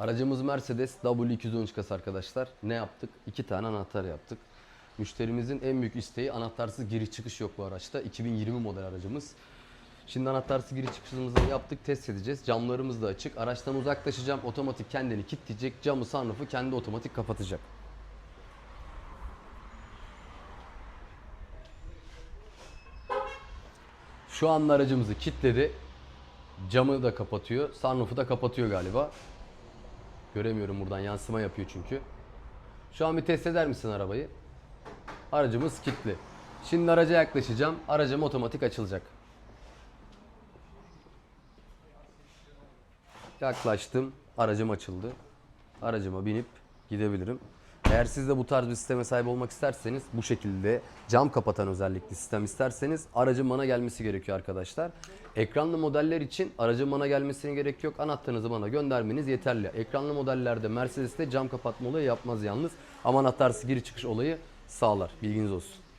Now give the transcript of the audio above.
Aracımız Mercedes W213 kasa arkadaşlar. Ne yaptık? İki tane anahtar yaptık. Müşterimizin en büyük isteği anahtarsız giriş çıkış yok bu araçta. 2020 model aracımız. Şimdi anahtarsız giriş çıkışımızı yaptık, test edeceğiz. Camlarımız da açık. Araçtan uzaklaşacağım. Otomatik kendini kilitleyecek. Camı, sunroof'u kendi otomatik kapatacak. Şu anda aracımızı kilitledi. Camı da kapatıyor. Sunroof'u da kapatıyor galiba. Göremiyorum buradan yansıma yapıyor çünkü. Şu an bir test eder misin arabayı? Aracımız kilitli. Şimdi araca yaklaşacağım. Aracım otomatik açılacak. Yaklaştım. Aracım açıldı. Aracıma binip gidebilirim. Eğer siz de bu tarz bir sisteme sahip olmak isterseniz bu şekilde cam kapatan özellikli sistem isterseniz aracın bana gelmesi gerekiyor arkadaşlar. Ekranlı modeller için aracın bana gelmesine gerek yok. Anahtarınızı bana göndermeniz yeterli. Ekranlı modellerde Mercedes'te cam kapatma olayı yapmaz yalnız. Ama anahtarsız giriş çıkış olayı sağlar. Bilginiz olsun.